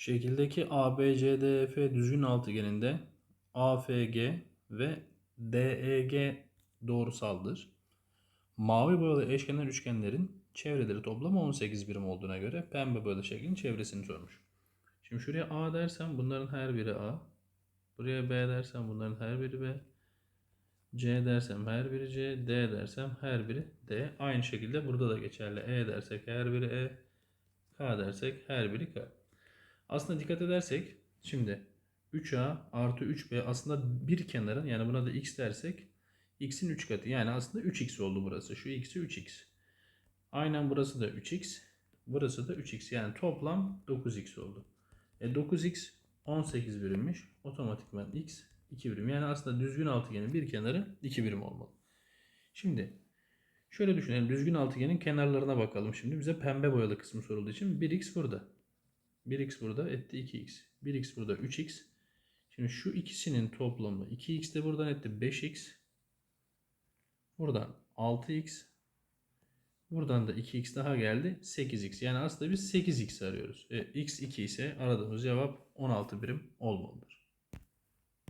Şekildeki ABCDEF düzgün altıgeninde AFG ve DEG doğrusaldır. Mavi boyalı eşkenar üçgenlerin çevreleri toplamı 18 birim olduğuna göre pembe boyalı şeklin çevresini sormuş. Şimdi şuraya A dersem bunların her biri A. Buraya B dersem bunların her biri B. C dersem her biri C. D dersem her biri D. Aynı şekilde burada da geçerli. E dersek her biri E. K dersek her biri K. Aslında dikkat edersek şimdi 3A artı 3B aslında bir kenarın yani buna da x dersek x'in 3 katı. Yani aslında 3x oldu burası. Şu x'i 3x. Aynen burası da 3x. Burası da 3x. Yani toplam 9x oldu. E 9x 18 birimmiş. Otomatikman x 2 birim. Yani aslında düzgün altıgenin bir kenarı 2 birim olmalı. Şimdi şöyle düşünelim. Düzgün altıgenin kenarlarına bakalım şimdi. Bize pembe boyalı kısmı sorulduğu için 1x burada. 1x burada etti 2x. 1x burada 3x. Şimdi şu ikisinin toplamı 2x de buradan etti 5x. Buradan 6x. Buradan da 2x daha geldi 8x. Yani aslında biz 8x arıyoruz. E, x 2 ise aradığımız cevap 16 birim olmalıdır.